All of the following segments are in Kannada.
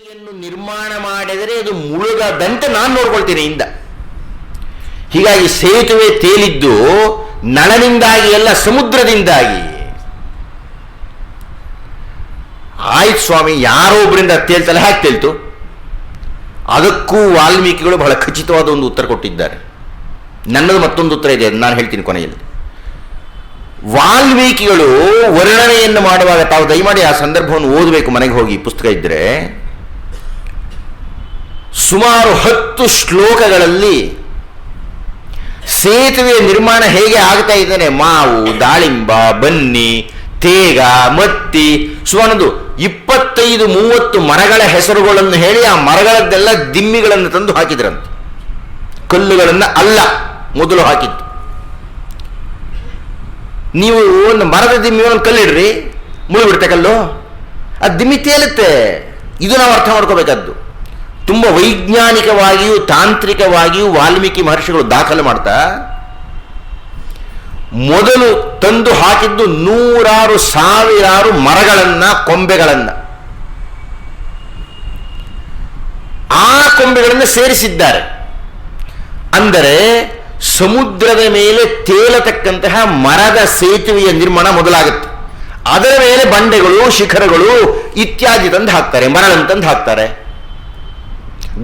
ನಿರ್ಮಾಣ ಮಾಡಿದರೆ ಅದು ಮುಳುಗದಂತೆ ನಾನು ನೋಡ್ಕೊಳ್ತೀನಿ ಇಂದ. ಹೀಗಾಗಿ ಸೇತುವೆ ತೇಲಿದ್ದು ನಳನಿಂದಾಗಿ ಎಲ್ಲ ಸಮುದ್ರದಿಂದಾಗಿ. ಆಯ್ತು ಸ್ವಾಮಿ, ಯಾರೋ ಒಬ್ಬರಿಂದ ತೇಲ್ತಲ್ಲ, ಹೇಗೆ ತೇಲ್ತು? ಅದಕ್ಕೂ ವಾಲ್ಮೀಕಿಗಳು ಬಹಳ ಖಚಿತವಾದ ಒಂದು ಉತ್ತರ ಕೊಟ್ಟಿದ್ದಾರೆ. ನನ್ನದು ಮತ್ತೊಂದು ಉತ್ತರ ಇದೆ ನಾನು ಹೇಳ್ತೀನಿ ಕೊನೆಯಲ್ಲಿ. ವಾಲ್ಮೀಕಿಗಳು ವರ್ಣನೆಯನ್ನು ಮಾಡುವಾಗ ತಾವು ದಯಮಾಡಿ ಆ ಸಂದರ್ಭವನ್ನು ಓದಬೇಕು ಮನೆಗೆ ಹೋಗಿ, ಪುಸ್ತಕ ಇದ್ದರೆ ಸುಮಾರು ಹತ್ತು ಶ್ಲೋಕಗಳಲ್ಲಿ ಸೇತುವೆಯ ನಿರ್ಮಾಣ ಹೇಗೆ ಆಗ್ತಾ ಇದ್ದಾನೆ? ಮಾವು, ದಾಳಿಂಬ, ಬನ್ನಿ, ತೇಗ, ಮತ್ತಿ ಸುವರ್ಣದು ಇಪ್ಪತ್ತೈದು, ಮೂವತ್ತು ಮರಗಳ ಹೆಸರುಗಳನ್ನು ಹೇಳಿ ಆ ಮರಗಳದ್ದೆಲ್ಲ ದಿಮ್ಮಿಗಳನ್ನು ತಂದು ಹಾಕಿದ್ರಂತೆ. ಕಲ್ಲುಗಳನ್ನು ಅಲ್ಲ, ಮೊದಲು ಹಾಕಿದ್ದು. ನೀವು ಒಂದು ಮರದ ದಿಮ್ಮಿ ಒಂದು ಕಲ್ಲಿಡ್ರಿ, ಮುಳುಗಿಬಿಡುತ್ತೆ ಕಲ್ಲು. ಆ ದಿಮ್ಮಿ ತೇಲುತ್ತೆ. ಇದು ನಾವು ಅರ್ಥ ಮಾಡ್ಕೋಬೇಕಾದ್ದು. ತುಂಬ ವೈಜ್ಞಾನಿಕವಾಗಿಯೂ ತಾಂತ್ರಿಕವಾಗಿಯೂ ವಾಲ್ಮೀಕಿ ಮಹರ್ಷಿಗಳು ದಾಖಲು ಮಾಡ್ತಾ, ಮೊದಲು ತಂದು ಹಾಕಿದ್ದು ನೂರಾರು ಸಾವಿರಾರು ಮರಗಳನ್ನ, ಕೊಂಬೆಗಳನ್ನು. ಆ ಕೊಂಬೆಗಳನ್ನು ಸೇರಿಸಿದ್ದಾರೆ. ಅಂದರೆ ಸಮುದ್ರದ ಮೇಲೆ ತೇಲತಕ್ಕಂತಹ ಮರದ ಸೇತುವೆಯ ನಿರ್ಮಾಣ ಮೊದಲಾಗುತ್ತೆ. ಅದರ ಮೇಲೆ ಬಂಡೆಗಳು, ಶಿಖರಗಳು ಇತ್ಯಾದಿ ತಂದು ಹಾಕ್ತಾರೆ, ಮರಳನ್ನು ತಂದು ಹಾಕ್ತಾರೆ.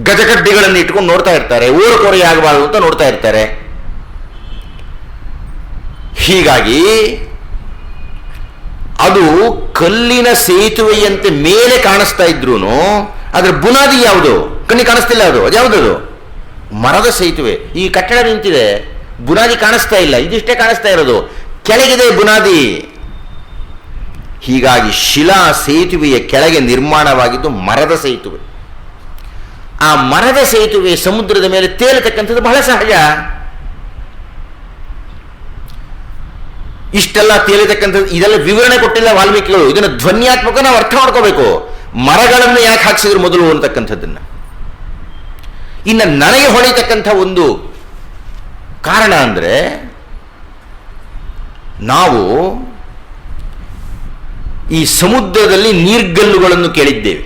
ಗಜಕಡ್ಡಿಗಳನ್ನು ಇಟ್ಕೊಂಡು ನೋಡ್ತಾ ಇರ್ತಾರೆ, ಊರು ಕೊರೆ ಆಗಬಾರ್ದು ಅಂತ ನೋಡ್ತಾ ಇರ್ತಾರೆ. ಹೀಗಾಗಿ ಅದು ಕಲ್ಲಿನ ಸೇತುವೆಯಂತೆ ಮೇಲೆ ಕಾಣಿಸ್ತಾ ಇದ್ರು ಅದರ ಬುನಾದಿ ಯಾವುದು? ಕಣ್ಣಿ ಕಾಣಿಸ್ತಿಲ್ಲ ಅದು. ಅದು ಮರದ ಸೇತುವೆ. ಈ ಕಟ್ಟಡ ನಿಂತಿದೆ. ಬುನಾದಿ ಕಾಣಿಸ್ತಾ ಇಲ್ಲ. ಇದಿಷ್ಟೇ ಕಾಣಿಸ್ತಾ ಇರೋದು. ಕೆಳಗಿದೆ ಬುನಾದಿ. ಹೀಗಾಗಿ ಶಿಲಾ ಸೇತುವೆಯ ಕೆಳಗೆ ನಿರ್ಮಾಣವಾಗಿದ್ದು ಮರದ ಸೇತುವೆ. ಆ ಮರದ ಸೇತುವೆ ಸಮುದ್ರದ ಮೇಲೆ ತೇಲತಕ್ಕಂಥದ್ದು ಬಹಳ ಸಹಜ. ಇಷ್ಟೆಲ್ಲ ತೇಲಿತಕ್ಕಂಥದ್ದು, ಇದೆಲ್ಲ ವಿವರಣೆ ಕೊಟ್ಟಿಲ್ಲ ವಾಲ್ಮೀಕಿಗಳು. ಇದನ್ನು ಧ್ವನ್ಯಾತ್ಮಕ ನಾವು ಅರ್ಥ ಮಾಡ್ಕೋಬೇಕು. ಮರಗಳನ್ನು ಯಾಕೆ ಹಾಕ್ಸಿದ್ರು ಮೊದಲು ಅಂತಕ್ಕಂಥದ್ದನ್ನ ಇನ್ನು ನನಗೆ ಹೊಳಿತಕ್ಕಂಥ ಒಂದು ಕಾರಣ ಅಂದರೆ, ನಾವು ಈ ಸಮುದ್ರದಲ್ಲಿ ನೀರ್ಗಲ್ಲುಗಳನ್ನು ಕೇಳಿದ್ದೇವೆ.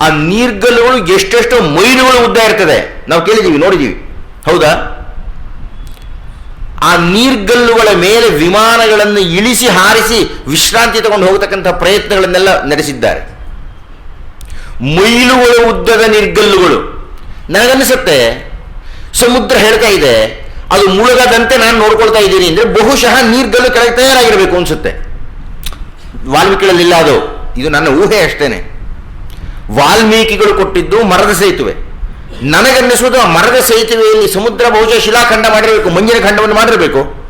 ಆ ನೀರ್ಗಲ್ಲುಗಳು ಎಷ್ಟೆಷ್ಟೋ ಮೈಲುಗಳು ಉದ್ದ ಇರ್ತದೆ. ನಾವು ಕೇಳಿದ್ದೀವಿ ನೋಡಿದ್ದೀವಿ ಹೌದಾ? ಆ ನೀರ್ಗಲ್ಲುಗಳ ಮೇಲೆ ವಿಮಾನಗಳನ್ನು ಇಳಿಸಿ ಹಾರಿಸಿ ವಿಶ್ರಾಂತಿ ತಗೊಂಡು ಹೋಗತಕ್ಕಂಥ ಪ್ರಯತ್ನಗಳನ್ನೆಲ್ಲ ನಡೆಸಿದ್ದಾರೆ. ಮೈಲುಗಳ ಉದ್ದದ ನಿರ್ಗಲ್ಲುಗಳು. ನನಗನ್ನಿಸುತ್ತೆ, ಸಮುದ್ರ ಹೇಳ್ತಾ ಇದೆ, ಅದು ಮುಳುಗದಂತೆ ನಾನು ನೋಡ್ಕೊಳ್ತಾ ಇದ್ದೀನಿ ಅಂದರೆ ಬಹುಶಃ ನೀರ್ಗಲ್ಲು ಕೆಳಗೆ ತಯಾರಾಗಿರಬೇಕು ಅನ್ಸುತ್ತೆ. ವಾಲ್ಮೀಕಿಗಳಲ್ಲಿಲ್ಲ ಅದು. ಇದು ನನ್ನ ಊಹೆ ಅಷ್ಟೇನೆ. ವಾಲ್ಮೀಕಿಗಳು ಕೊಟ್ಟಿದ್ದು ಮರದ ಸೇತುವೆ. ನನಗನ್ನಿಸುವುದು ಆ ಮರದ ಸೇತುವೆಯಲ್ಲಿ ಸಮುದ್ರ ಬಹುಶಃ ಶಿಲಾಖಂಡ ಮಾಡಿರಬೇಕು, ಮಂಜಿನ ಖಂಡವನ್ನು ಮಾಡಿರಬೇಕು.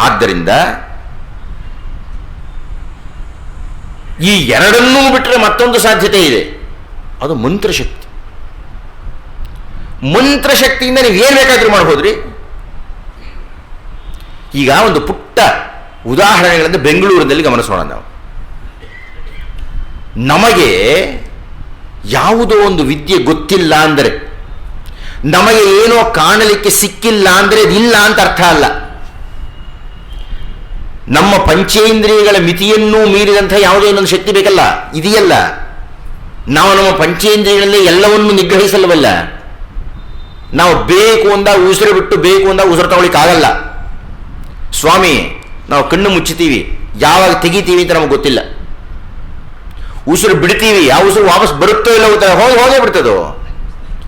ಆದ್ದರಿಂದ ಈ ಎರಡನ್ನೂ ಬಿಟ್ಟರೆ ಮತ್ತೊಂದು ಸಾಧ್ಯತೆ ಇದೆ. ಅದು ಮಂತ್ರಶಕ್ತಿ ಮಂತ್ರಶಕ್ತಿಯಿಂದ ನೀವು ಏನು ಬೇಕಾದರೂ ಮಾಡ್ಬೋದ್ರಿ? ಈಗ ಒಂದು ಪುಟ್ಟ ಉದಾಹರಣೆಗಳನ್ನು ಬೆಂಗಳೂರಿನಲ್ಲಿ ಗಮನಿಸೋಣ ನಾವು. ನಮಗೆ ಯಾವುದೋ ಒಂದು ವಿದ್ಯೆ ಗೊತ್ತಿಲ್ಲ ಅಂದರೆ, ನಮಗೆ ಏನೋ ಕಾಣಲಿಕ್ಕೆ ಸಿಕ್ಕಿಲ್ಲ ಅಂದರೆ ಇಲ್ಲ ಅಂತ ಅರ್ಥ ಅಲ್ಲ. ನಮ್ಮ ಪಂಚೇಂದ್ರಿಯಗಳ ಮಿತಿಯನ್ನೂ ಮೀರಿದಂಥ ಯಾವುದೋ ಒಂದೊಂದು ಶಕ್ತಿ ಬೇಕಲ್ಲ? ಇದೆಯಲ್ಲ. ನಾವು ನಮ್ಮ ಪಂಚೇಂದ್ರಿಯಗಳಲ್ಲಿ ಎಲ್ಲವನ್ನೂ ನಿಗ್ರಹಿಸಲ್ವಲ್ಲ? ನಾವು ಬೇಕು ಅಂದಾಗ ಉಸಿರು ಬಿಟ್ಟು ಬೇಕು ಅಂದಾಗ ಉಸಿರು ತಗೊಳ್ಳಿಕ್ಕಾಗಲ್ಲ. ಸ್ವಾಮಿ, ನಾವು ಕಣ್ಣು ಮುಚ್ಚುತ್ತೀವಿ ಯಾವಾಗ ತೆಗಿತೀವಿ ಅಂತ ನಮಗೆ ಗೊತ್ತಿಲ್ಲ. ಉಸಿರು ಬಿಡ್ತೀವಿ, ಯಾವ ಉಸಿರು ವಾಪಸ್ ಬರುತ್ತೋ ಇಲ್ಲ ಹೋಗಿ ಹೋಗೇ ಬಿಡ್ತದೋ?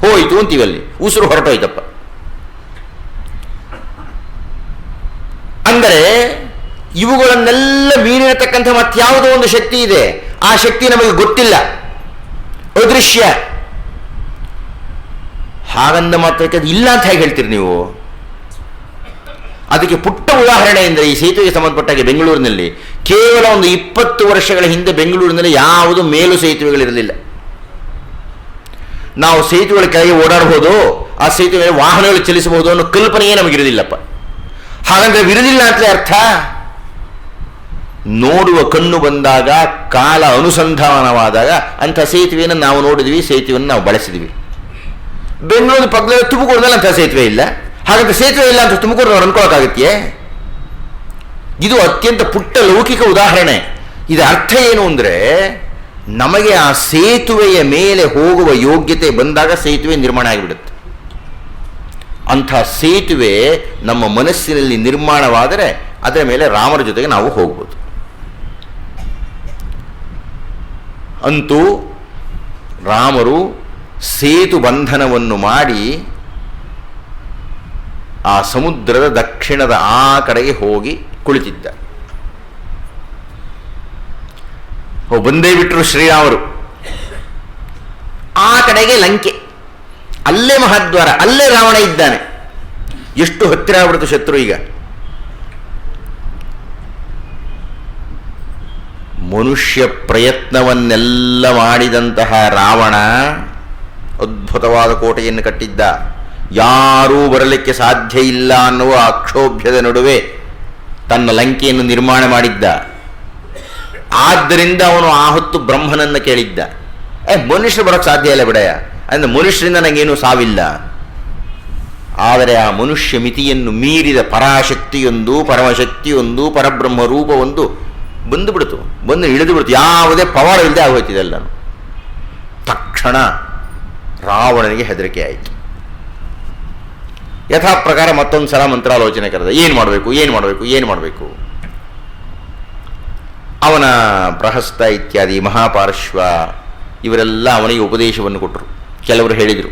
ಹೋಯ್ತು ಅಂತೀವಿ ಅಲ್ಲಿ, ಉಸಿರು ಹೊರಟೋಯ್ತಪ್ಪ. ಅಂದರೆ ಇವುಗಳನ್ನೆಲ್ಲ ಮೀರಿರತಕ್ಕಂಥ ಮತ್ತಾವುದೋ ಒಂದು ಶಕ್ತಿ ಇದೆ. ಆ ಶಕ್ತಿ ನಮಗೆ ಗೊತ್ತಿಲ್ಲ. ಅದೃಶ್ಯ. ಹಾಗಂದ ಮಾತ್ರಕ್ಕೆ ಅದು ಇಲ್ಲ ಅಂತ ಹೇಗೆ ಹೇಳ್ತೀರಿ ನೀವು? ಅದಕ್ಕೆ ಪುಟ್ಟ ಉದಾಹರಣೆ ಎಂದರೆ ಈ ಸೇತುವೆಗೆ ಸಂಬಂಧಪಟ್ಟಾಗೆ ಬೆಂಗಳೂರಿನಲ್ಲಿ ಕೇವಲ ಒಂದು ಇಪ್ಪತ್ತು ವರ್ಷಗಳ ಹಿಂದೆ ಬೆಂಗಳೂರಿನಲ್ಲಿ ಯಾವುದು ಮೇಲು ಸೇತುವೆಗಳಿರಲಿಲ್ಲ. ನಾವು ಸೇತುವೆಗಳ ಕೆಳಗೆ ಓಡಾಡಬಹುದು, ಆ ಸೇತುವೆ ವಾಹನಗಳು ಚಲಿಸಬಹುದು ಅನ್ನೋ ಕಲ್ಪನೆಯೇ ನಮಗಿರಲಿಲ್ಲಪ್ಪ ಹಾಗಂದ್ರೆ ಇರಲಿಲ್ಲ ಅಂತಲೇ ಅರ್ಥ? ನೋಡುವ ಕಣ್ಣು ಬಂದಾಗ, ಕಾಲ ಅನುಸಂಧಾನವಾದಾಗ ಅಂಥ ಸೇತುವೆಯನ್ನು ನಾವು ನೋಡಿದ್ವಿ, ಸೇತುವೆಯನ್ನು ನಾವು ಬಳಸಿದ್ವಿ. ಬೆಂಗಳೂರು ಪಕ್ಕದಲ್ಲಿ ತುಮಕೂರಿನಲ್ಲಿ ಅಂಥ ಸೇತುವೆ ಇಲ್ಲ. ಹಾಗಂತ ಸೇತುವೆ ಇಲ್ಲ ಅಂತ ತುಮಕೂರು ನಾವು ಇದು ಅತ್ಯಂತ ಪುಟ್ಟ ಲೌಕಿಕ ಉದಾಹರಣೆ. ಇದರ ಅರ್ಥ ಏನು ಅಂದರೆ, ನಮಗೆ ಆ ಸೇತುವೆಯ ಮೇಲೆ ಹೋಗುವ ಯೋಗ್ಯತೆ ಬಂದಾಗ ಸೇತುವೆ ನಿರ್ಮಾಣ ಆಗಿಬಿಡುತ್ತೆ. ಅಂಥ ಸೇತುವೆ ನಮ್ಮ ಮನಸ್ಸಿನಲ್ಲಿ ನಿರ್ಮಾಣವಾದರೆ ಅದರ ಮೇಲೆ ರಾಮರ ಜೊತೆಗೆ ನಾವು ಹೋಗ್ಬೋದು. ಅಂತೂ ರಾಮರು ಸೇತು ಬಂಧನವನ್ನು ಮಾಡಿ ಆ ಸಮುದ್ರದ ದಕ್ಷಿಣದ ಆ ಕಡೆಗೆ ಹೋಗಿ ಕುಳಿತಿದ್ದ. ಓ, ಬಂದೇ ಬಿಟ್ಟರು ಶ್ರೀರಾಮರು. ಆ ಕಡೆಗೆ ಲಂಕೆ. ಅಲ್ಲೇ ಮಹಾದ್ವಾರ ಅಲ್ಲೇ ರಾವಣ ಇದ್ದಾನೆ. ಎಷ್ಟು ಹತ್ತಿರ ಆಗ್ಬಿಡ್ತು ಶತ್ರು ಈಗ? ಮನುಷ್ಯ ಪ್ರಯತ್ನವನ್ನೆಲ್ಲ ಮಾಡಿದಂತಹ ರಾವಣ ಅದ್ಭುತವಾದ ಕೋಟೆಯನ್ನು ಕಟ್ಟಿದ್ದ. ಯಾರೂ ಬರಲಿಕ್ಕೆ ಸಾಧ್ಯ ಇಲ್ಲ ಅನ್ನುವ ಆಕ್ಷೋಭ್ಯದ ನಡುವೆ ತನ್ನ ಲಂಕೆಯನ್ನು ನಿರ್ಮಾಣ ಮಾಡಿದ್ದ. ಆದ್ದರಿಂದ ಅವನು ಆ ಹೊತ್ತು ಬ್ರಹ್ಮನನ್ನು ಕೇಳಿದ್ದ. ಏ, ಮನುಷ್ಯರು ಬರೋಕ್ಕೆ ಸಾಧ್ಯ ಇಲ್ಲ ಬಿಡಯ್ಯ. ಅಂದರೆ ಮನುಷ್ಯರಿಂದ ನನಗೇನು ಸಾವಿಲ್ಲ. ಆದರೆ ಆ ಮನುಷ್ಯ ಮಿತಿಯನ್ನು ಮೀರಿದ ಪರಾಶಕ್ತಿಯೊಂದು, ಪರಮಶಕ್ತಿಯೊಂದು, ಪರಬ್ರಹ್ಮ ರೂಪವೊಂದು ಬಂದುಬಿಡ್ತು ಬಂದು ಇಳಿದು ಬಿಡ್ತು. ಯಾವುದೇ ಪವಾಡ ಇಲ್ಲದೆ ಆಗೋಯ್ತಿದೆ ತಕ್ಷಣ ರಾವಣನಿಗೆ ಹೆದರಿಕೆ ಆಯಿತು. ಯಥಾ ಪ್ರಕಾರ ಮತ್ತೊಂದು ಸಲ ಮಂತ್ರಾಲೋಚನೆ ಕರೆದ, ಏನು ಮಾಡಬೇಕು ಏನು ಮಾಡಬೇಕು ಏನು ಮಾಡಬೇಕು? ಅವನ ಪ್ರಹಸ್ತ ಇತ್ಯಾದಿ, ಮಹಾಪಾರ್ಶ್ವ, ಇವರೆಲ್ಲ ಅವನಿಗೆ ಉಪದೇಶವನ್ನು ಕೊಟ್ಟರು ಕೆಲವರು ಹೇಳಿದರು,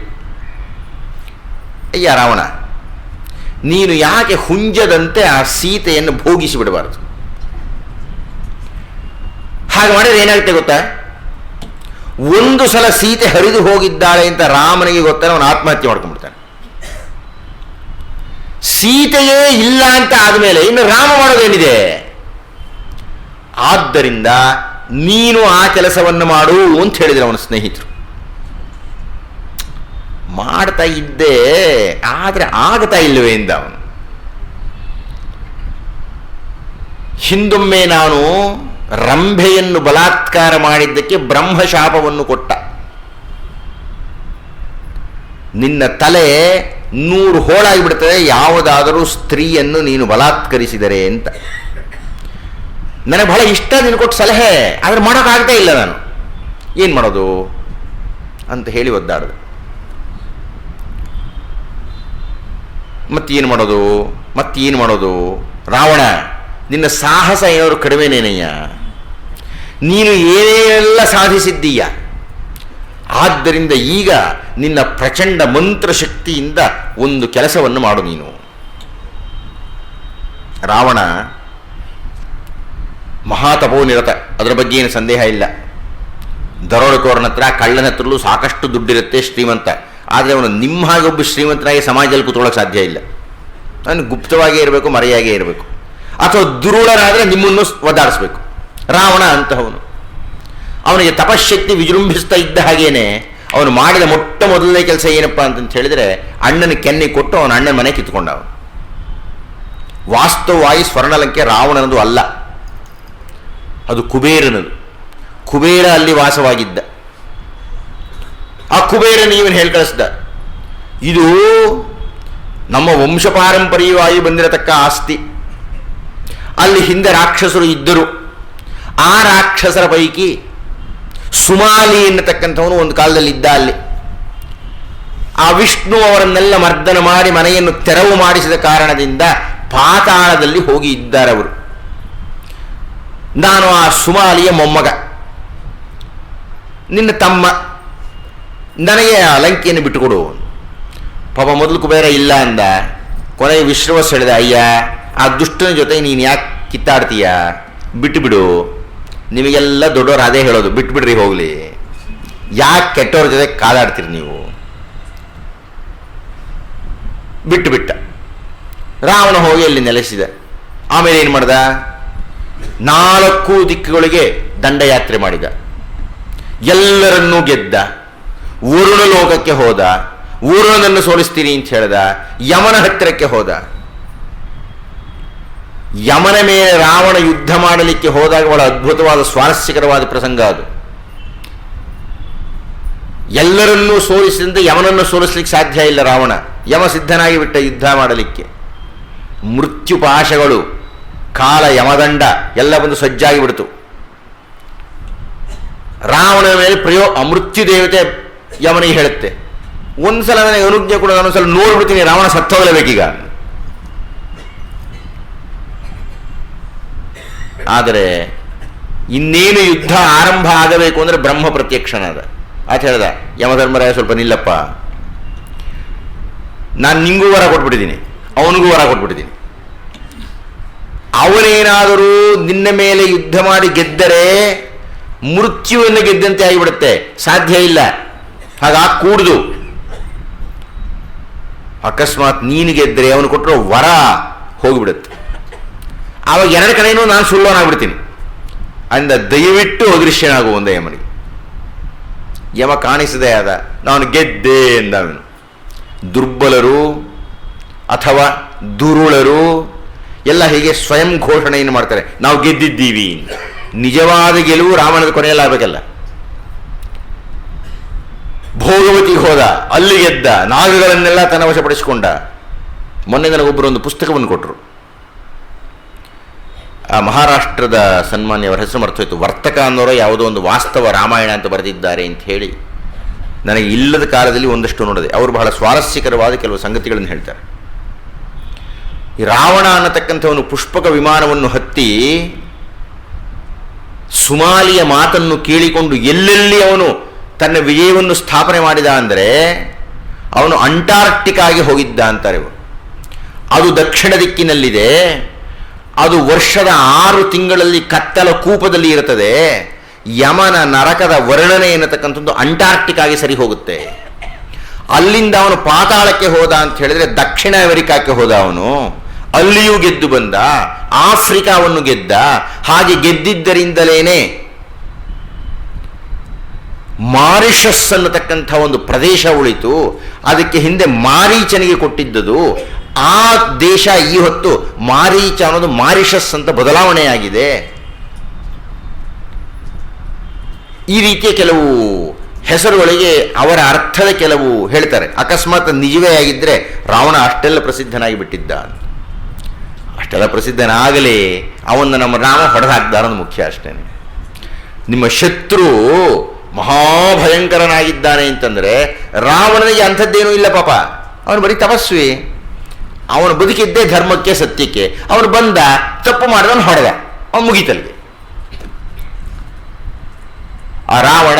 ಅಯ್ಯ ರಾವಣ, ನೀನು ಯಾಕೆ ಹುಂಜದಂತೆ ಆ ಸೀತೆಯನ್ನು ಭೋಗಿಸಿ ಬಿಡಬಾರದು? ಹಾಗೆ ಮಾಡಿದ್ರೆ ಏನಾಗುತ್ತೆ ಗೊತ್ತಾ? ಒಂದು ಸಲ ಸೀತೆ ಹರಿದು ಹೋಗಿದ್ದಾಳೆ ಅಂತ ರಾಮನಿಗೆ ಗೊತ್ತಾನೆ ಅವನು ಆತ್ಮಹತ್ಯೆ ಮಾಡ್ಕೊಂಡ್ಬಿಡ್ತಾನೆ. ಸೀತೆಯೇ ಇಲ್ಲ ಅಂತ ಆದಮೇಲೆ ಇನ್ನು ರಾಮ ಮಾಡೋದೇನಿದೆ ಆದ್ದರಿಂದ ನೀನು ಆ ಕೆಲಸವನ್ನು ಮಾಡು ಅಂತ ಹೇಳಿದ್ರು ಅವನ ಸ್ನೇಹಿತರು. ಮಾಡ್ತಾ ಇದ್ದೆ, ಆದರೆ ಆಗ್ತಾ ಇಲ್ಲವೇ ಎಂದ ಅವನು. ಹಿಂದೊಮ್ಮೆ ನಾನು ರಂಭೆಯನ್ನು ಬಲಾತ್ಕಾರ ಮಾಡಿದ್ದಕ್ಕೆ ಬ್ರಹ್ಮಶಾಪವನ್ನು ಕೊಟ್ಟ. ನಿನ್ನ ತಲೆ ನೂರು ಹೋಳಾಗಿಬಿಡ್ತದೆ, ಯಾವುದಾದರೂ ಸ್ತ್ರೀಯನ್ನು ನೀನು ಬಲಾತ್ಕರಿಸಿದರೆ ಅಂತ. ನನಗೆ ಬಹಳ ಇಷ್ಟ ನೀನು ಕೊಟ್ಟು ಸಲಹೆ, ಆದರೆ ಮಾಡೋಕ್ಕಾಗದೇ ಇಲ್ಲ ನಾನು. ಏನು ಮಾಡೋದು? ಅಂತ ಹೇಳಿ ಒದ್ದಾಡ್ದು. ಮತ್ತೇನು ಮಾಡೋದು? ಮತ್ತೇನು ಮಾಡೋದು? ರಾವಣ, ನಿನ್ನ ಸಾಹಸ ಏನಾದರೂ ಕಡಿಮೆನೇನಯ್ಯ ನೀನು ಏನೆಲ್ಲ ಸಾಧಿಸಿದ್ದೀಯ? ಆದ್ದರಿಂದ ಈಗ ನಿನ್ನ ಪ್ರಚಂಡ ಮಂತ್ರ ಶಕ್ತಿಯಿಂದ ಒಂದು ಕೆಲಸವನ್ನು ಮಾಡು ನೀನು. ರಾವಣ ಮಹಾತಪೋನಿರತ ಅದರ ಬಗ್ಗೆ ಏನು ಸಂದೇಹ ಇಲ್ಲ. ದರೋಡೆಕೋರನ ಹತ್ರ ಕಳ್ಳನ ಹತ್ರಲೂ ಸಾಕಷ್ಟು ದುಡ್ಡಿರುತ್ತೆ ಶ್ರೀಮಂತ. ಆದರೆ ಅವನು ನಿಮ್ಮ ಹಾಗೆ ಒಬ್ಬ ಶ್ರೀಮಂತನಾಗಿ ಸಮಾಜದಲ್ಲಿ ಕೂತ್ಕೊಳ್ಳೋಕೆ ಸಾಧ್ಯ ಇಲ್ಲ. ಅವನು ಗುಪ್ತವಾಗೇ ಇರಬೇಕು, ಮರೆಯಾಗೇ ಇರಬೇಕು. ಅಥವಾ ದುರುಳನಾದರೆ ನಿಮ್ಮನ್ನು ಒದ್ದಾಡಿಸ್ಬೇಕು. ರಾವಣ ಅಂತಹವನು. ಅವನಿಗೆ ತಪಶಕ್ತಿ ವಿಜೃಂಭಿಸ್ತಾ ಇದ್ದ ಹಾಗೇನೆ ಅವನು ಮಾಡಿದ ಮೊಟ್ಟ ಮೊದಲನೇ ಕೆಲಸ ಏನಪ್ಪ ಅಂತಂತ ಹೇಳಿದರೆ ಅಣ್ಣನ ಕೆನ್ನೆ ಕೊಟ್ಟು ಅವನ ಅಣ್ಣನ ಮನೆ ಕಿತ್ಕೊಂಡ ಅವನು. ವಾಸ್ತವವಾಗಿ ಸ್ವರ್ಣಲಂಕೆ ರಾವಣನದು ಅಲ್ಲ. ಅದು ಕುಬೇರನದು. ಕುಬೇರ ಅಲ್ಲಿ ವಾಸವಾಗಿದ್ದ. ಆ ಕುಬೇರನ ಇವನು ಹೇಳಿ ಕಳಿಸ್ದ. ಇದು ನಮ್ಮ ವಂಶ ಪಾರಂಪರ್ಯವಾಗಿ ಬಂದಿರತಕ್ಕ ಆಸ್ತಿ. ಅಲ್ಲಿ ಹಿಂದೆ ರಾಕ್ಷಸರು ಇದ್ದರು. ಆ ರಾಕ್ಷಸರ ಪೈಕಿ ಸುಮಾಲಿ ಎನ್ನತಕ್ಕಂಥವನು ಒಂದು ಕಾಲದಲ್ಲಿ ಇದ್ದ ಅಲ್ಲಿ. ಆ ವಿಷ್ಣು ಅವರನ್ನೆಲ್ಲ ಮರ್ದನ ಮಾಡಿ ಮನೆಯನ್ನು ತೆರವು ಮಾಡಿಸಿದ ಕಾರಣದಿಂದ ಪಾತಾಳದಲ್ಲಿ ಹೋಗಿ ಇದ್ದಾರೆ ಅವರು. ನಾನು ಆ ಸುಮಾಲಿಯ ಮೊಮ್ಮಗ. ನಿನ್ನ ತಮ್ಮ, ನನಗೆ ಆ ಲಂಕೆಯನ್ನು ಬಿಟ್ಟುಕೊಡು. ಪಾಪ ಮೊದಲು ಕುಬೇರ ಇಲ್ಲ ಅಂದ. ಕೊನೆಗೆ ವಿಶ್ರವಸ್ ಹೇಳಿದ ಅಯ್ಯ, ಆ ದುಷ್ಟನ ಜೊತೆ ನೀನು ಯಾಕೆ ಕಿತ್ತಾಡ್ತೀಯ? ಬಿಟ್ಟುಬಿಡು ನಿಮಗೆಲ್ಲ ದೊಡ್ಡವ್ರು ಅದೇ ಹೇಳೋದು, ಬಿಟ್ಬಿಡ್ರಿ ಹೋಗಲಿ. ಯಾಕೆ ಕೆಟ್ಟವ್ರ ಜೊತೆ ಕಾದಾಡ್ತೀರಿ ನೀವು? ಬಿಟ್ಟು ಬಿಟ್ಟ ರಾವಣ ಹೋಗಿ ಅಲ್ಲಿ ನೆಲೆಸಿದ. ಆಮೇಲೆ ಏನು ಮಾಡ್ದ? ನಾಲ್ಕು ದಿಕ್ಕುಗಳಿಗೆ ದಂಡಯಾತ್ರೆ ಮಾಡಿದ. ಎಲ್ಲರನ್ನೂ ಗೆದ್ದ. ಊರುಣ ಲೋಕಕ್ಕೆ ಹೋದ. ವರುಣನನ್ನು ಸೋಲಿಸ್ತೀನಿ ಅಂತ ಹೇಳ್ದ. ಯಮನ ಹತ್ತಿರಕ್ಕೆ ಹೋದ. ಯಮನ ಮೇಲೆ ರಾವಣ ಯುದ್ಧ ಮಾಡಲಿಕ್ಕೆ ಹೋದಾಗ ಬಹಳ ಅದ್ಭುತವಾದ ಸ್ವಾರಸ್ಯಕರವಾದ ಪ್ರಸಂಗ ಅದು. ಎಲ್ಲರನ್ನೂ ಸೋಲಿಸಿದಂತೆ ಯಮನನ್ನು ಸೋಲಿಸಲಿಕ್ಕೆ ಸಾಧ್ಯ ಇಲ್ಲ ರಾವಣ. ಯಮ ಸಿದ್ಧನಾಗಿ ಬಿಟ್ಟ ಯುದ್ಧ ಮಾಡಲಿಕ್ಕೆ. ಮೃತ್ಯುಪಾಶಗಳು ಕಾಲ ಯಮದಂಡ, ಎಲ್ಲ ಬಂದು ಸಜ್ಜಾಗಿ ಬಿಡ್ತು. ರಾವಣನ ಮೇಲೆ ಪ್ರಯೋ, ಅಮೃತ್ಯು ದೇವತೆ ಯಮನಿಗೆ ಹೇಳುತ್ತೆ. ಒಂದ್ಸಲ ನನಗೆ ಅನುಜ್ಞೆ ಕೂಡ ಒಂದ್ಸಲ ನೋಡ್ಬಿಡ್ತೀನಿ ರಾವಣ ಸತ್ತೋಗಲೇಬೇಕೀಗ. ಆದರೆ ಇನ್ನೇನು ಯುದ್ಧ ಆರಂಭ ಆಗಬೇಕು ಅಂದರೆ ಬ್ರಹ್ಮ ಪ್ರತ್ಯಕ್ಷನಾದ ಆತ ಹೇಳ್ದ? ಯಮಧರ್ಮರಾಯ ಸ್ವಲ್ಪ ನಿಲ್ಲಪ್ಪ. ನಾನು ನಿಂಗೂ ವರ ಕೊಟ್ಬಿಟ್ಟಿದ್ದೀನಿ ಅವನಿಗೂ ವರ ಕೊಟ್ಬಿಟ್ಟಿದ್ದೀನಿ ಅವನೇನಾದರೂ ನಿನ್ನ ಮೇಲೆ ಯುದ್ಧ ಮಾಡಿ ಗೆದ್ದರೆ ಮೃತ್ಯುವನ್ನು ಗೆದ್ದಂತೆ ಆಗಿಬಿಡುತ್ತೆ. ಸಾಧ್ಯ ಇಲ್ಲ. ಹಾಗ ಕೂಡುದು. ಅಕಸ್ಮಾತ್ ನೀನು ಗೆದ್ದರೆ ಅವನು ಕೊಟ್ಟರೋ ವರ ಹೋಗಿಬಿಡುತ್ತೆ. ಆವಾಗ ಎರಡು ಕಡೆಯೂ ನಾನು ಸುಳ್ಳೋನಾಗ್ಬಿಡ್ತೀನಿ ಅಂದ ದಯವಿಟ್ಟು ಅದೃಶ್ಯನಾಗು ಒಂದೇ ಯಮನಿಗೆ ಯಮ ಕಾಣಿಸದೆ ಆದ ನಾನು ಗೆದ್ದೆ ಎಂದ ದುರ್ಬಲರು ಅಥವಾ ದುರುಳರು ಎಲ್ಲ ಹೀಗೆ ಸ್ವಯಂ ಘೋಷಣೆಯನ್ನು ಮಾಡ್ತಾರೆ. ನಾವು ಗೆದ್ದಿದ್ದೀವಿ ನಿಜವಾದ ಗೆಲುವು ರಾಮನದ ಕೊನೆಯಲ್ಲಾಗಬೇಕಲ್ಲ ಭೋಗವತಿಗೆ ಹೋದ, ಅಲ್ಲಿ ಗೆದ್ದ, ನಾಗಗಳನ್ನೆಲ್ಲ ತನ್ನ ವಶಪಡಿಸಿಕೊಂಡ. ಮೊನ್ನೆ ನನಗೊಬ್ಬರು ಒಂದು ಪುಸ್ತಕವನ್ನು ಕೊಟ್ಟರು ಆ ಮಹಾರಾಷ್ಟ್ರದ ಸನ್ಮಾನ್ಯ ಅವರ ಹೆಸರು ಮರ್ತೋಯ್ತು. ವರ್ತಕ ಅನ್ನೋರು ಯಾವುದೋ ಒಂದು ವಾಸ್ತವ ರಾಮಾಯಣ ಅಂತ ಬರೆದಿದ್ದಾರೆ ಅಂತ ಹೇಳಿ ನನಗೆ ಇಲ್ಲದ ಕಾಲದಲ್ಲಿ ಒಂದಷ್ಟು ನೋಡಿದೆ. ಅವರು ಬಹಳ ಸ್ವಾರಸ್ಯಕರವಾದ ಕೆಲವು ಸಂಗತಿಗಳನ್ನು ಹೇಳ್ತಾರೆ. ಈ ರಾವಣ ಅನ್ನತಕ್ಕಂಥವನು ಪುಷ್ಪಕ ವಿಮಾನವನ್ನು ಹತ್ತಿ ಸುಮಾಲಿಯ ಮಾತನ್ನು ಕೇಳಿಕೊಂಡು ಎಲ್ಲೆಲ್ಲಿ ಅವನು ತನ್ನ ವಿಜಯವನ್ನು ಸ್ಥಾಪನೆ ಮಾಡಿದ ಅಂದರೆ ಅವನು ಅಂಟಾರ್ಕ್ಟಿಕಾಗೆ ಹೋಗಿದ್ದ ಅಂತಾರೆ. ಅದು ದಕ್ಷಿಣ ದಿಕ್ಕಿನಲ್ಲಿದೆ. ಅದು ವರ್ಷದ ಆರು ತಿಂಗಳಲ್ಲಿ ಕತ್ತಲ ಕೂಪದಲ್ಲಿ ಇರುತ್ತದೆ. ಯಮನ ನರಕದ ವರ್ಣನೆ ಎನ್ನತಕ್ಕಂಥದ್ದು ಅಂಟಾರ್ಕ್ಟಿಕಾಗೆ ಸರಿ ಹೋಗುತ್ತೆ. ಅಲ್ಲಿಂದ ಅವನು ಪಾತಾಳಕ್ಕೆ ಹೋದ ಅಂತ ಹೇಳಿದ್ರೆ ದಕ್ಷಿಣ ಅಮೆರಿಕಾಕ್ಕೆ ಹೋದ ಅವನು. ಅಲ್ಲಿಯೂ ಗೆದ್ದು ಬಂದ, ಆಫ್ರಿಕಾವನ್ನು ಗೆದ್ದ, ಹಾಗೆ ಗೆದ್ದಿದ್ದರಿಂದಲೇನೆ ಮಾರಿಷಸ್ ಅನ್ನತಕ್ಕಂಥ ಒಂದು ಪ್ರದೇಶ ಉಳಿತು. ಅದಕ್ಕೆ ಹಿಂದೆ ಮಾರೀಚನಿಗೆ ಕೊಟ್ಟಿದ್ದದು. ಆ ದೇಶ ಈ ಹೊತ್ತು ಮಾರೀಚ ಅನ್ನೋದು ಮಾರಿಷಸ್ ಅಂತ ಬದಲಾವಣೆಯಾಗಿದೆ. ಈ ರೀತಿಯ ಕೆಲವು ಹೆಸರುಗಳಿಗೆ ಅವರ ಅರ್ಥದ ಕೆಲವು ಹೇಳ್ತಾರೆ. ಅಕಸ್ಮಾತ್ ನಿಜವೇ ಆಗಿದ್ದರೆ ರಾವಣ ಅಷ್ಟೆಲ್ಲ ಪ್ರಸಿದ್ಧನಾಗಿ ಬಿಟ್ಟಿದ್ದ. ಅಷ್ಟೆಲ್ಲ ಪ್ರಸಿದ್ಧನಾಗಲಿ ಅವನ್ನ ನಮ್ಮ ರಾಮ ಹೊಡೆದಾಕ್ದಾರದು ಮುಖ್ಯ ಅಷ್ಟೇ ನಿಮ್ಮ ಶತ್ರು ಮಹಾಭಯಂಕರನಾಗಿದ್ದಾನೆ ಅಂತಂದ್ರೆ ರಾವಣನಿಗೆ ಅಂಥದ್ದೇನೂ ಇಲ್ಲ ಪಾಪ. ಅವನು ಬರೀ ತಪಸ್ವಿ ಅವನು ಬದುಕಿದ್ದೇ ಧರ್ಮಕ್ಕೆ ಸತ್ಯಕ್ಕೆ. ಅವನು ಬಂದ, ತಪ್ಪು ಮಾಡಿದವನು ಹೊಡೆದ. ಅವನು ಮುಗೀತಲ್ಲಿಗೆ ಆ ರಾವಣ,